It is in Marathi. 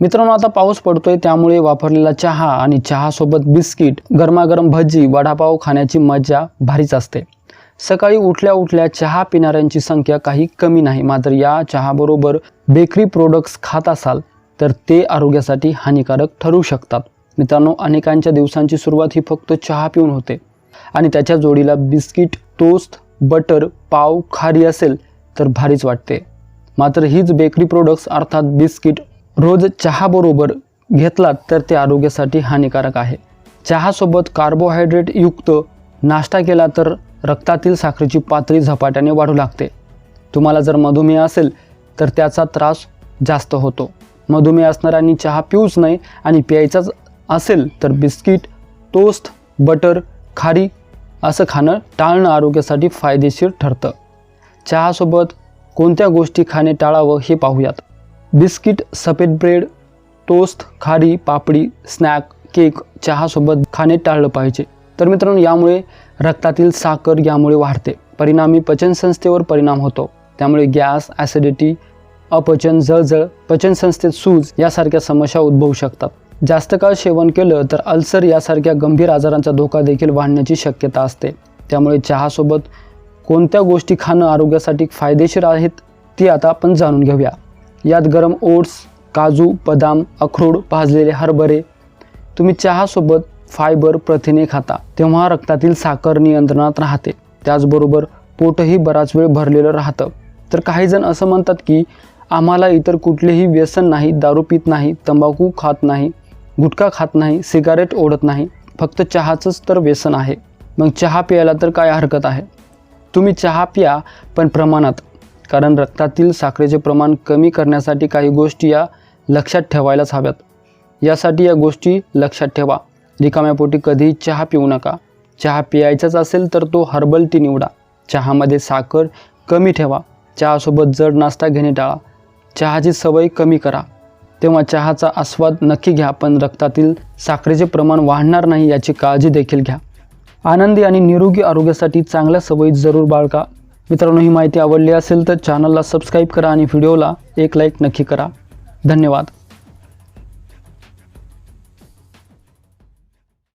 मित्रांनो आता पाऊस पडतोय त्यामुळे वापरलेला चहा आणि चहासोबत बिस्किट गरमागरम भजी वडापाव खाण्याची मजा भारीच असते. सकाळी उठल्या उठल्या चहा पिणाऱ्यांची संख्या काही कमी नाही मात्र या चहाबरोबर बेकरी प्रोडक्ट्स खात असाल तर ते आरोग्यासाठी हानिकारक ठरू शकतात. मित्रांनो अनेकांच्या दिवसांची सुरुवात ही फक्त चहा पिऊन होते. आणि त्याच्या जोडीला बिस्किट टोस्ट बटर पाव खारी असेल तर भारीच वाटते. मात्र हीच बेकरी प्रोडक्ट्स अर्थात बिस्किट रोज चहाबरोबर घेतलात तर ते आरोग्यासाठी हानिकारक आहे. चहासोबत कार्बोहायड्रेट युक्त नाश्ता केला तर रक्तातील साखरेची पातळी झपाट्याने वाढू लागते. तुम्हाला जर मधुमेह असेल तर त्याचा त्रास जास्त होतो. मधुमेह असणाऱ्यांनी चहा पिऊच नाही आणि प्यायचाच असेल तर बिस्किट टोस्ट बटर खारी असं खाणं टाळणं आरोग्यासाठी फायदेशीर ठरतं. चहासोबत कोणत्या गोष्टी खाणे टाळावं हे पाहूयात. बिस्किट सफेद ब्रेड टोस्ट खारी पापडी स्नॅक केक चहासोबत खाणे टाळलं पाहिजे. तर मित्रांनो यामुळे रक्तातील साखर यामुळे वाढते. परिणामी पचनसंस्थेवर परिणाम होतो. त्यामुळे गॅस ॲसिडिटी अपचन जळजळ पचनसंस्थेत सूज यासारख्या समस्या उद्भवू शकतात. जास्त काळ सेवन केलं तर अल्सर यासारख्या गंभीर आजारांचा धोका देखील वाढण्याची शक्यता असते. त्यामुळे चहासोबत कोणत्या गोष्टी खाणं आरोग्यासाठी फायदेशीर आहेत ती आता आपण जाणून घेऊया. यात गरम ओट्स काजू बदाम अक्रोड भाजलेले हरभरे. तुम्ही चहासोबत फायबर प्रथिने खाता तेव्हा रक्तातील साखर नियंत्रणात राहते. त्याचबरोबर पोटही बराच वेळ भरलेलं राहतं. तर काही जण असं म्हणतात की आम्हाला इतर कुठलेही व्यसन नाही दारू पित नाही तंबाखू खात नाही गुटखा खात नाही सिगारेट ओढत नाही. फक्त चहाचंच तर व्यसन आहे. मग चहा प्यायला तर काय हरकत आहे? तुम्ही चहा प्या पण प्रमाणात कारण रक्तातील साखरेचे प्रमाण कमी करण्यासाठी काही गोष्टी या लक्षात ठेवायलाच हव्यात. यासाठी या गोष्टी लक्षात ठेवा. रिकाम्या पोटी कधीही चहा पिऊ नका. चहा प्यायचाच असेल तर तो हर्बल टी निवडा. चहामध्ये साखर कमी ठेवा. चहासोबत जड नाश्ता घेणे टाळा. चहाची सवय कमी करा. तेव्हा चहाचा आस्वाद नक्की घ्या पण रक्तातील साखरेचे प्रमाण वाढणार नाही याची काळजी देखील घ्या. आनंदी आणि निरोगी आरोग्यासाठी चांगल्या सवयी जरूर बाळगा. मित्रांनो ही माहिती आवडली असेल तर चॅनलला सबस्क्राईब करा आणि व्हिडिओला एक लाईक नक्की करा. धन्यवाद.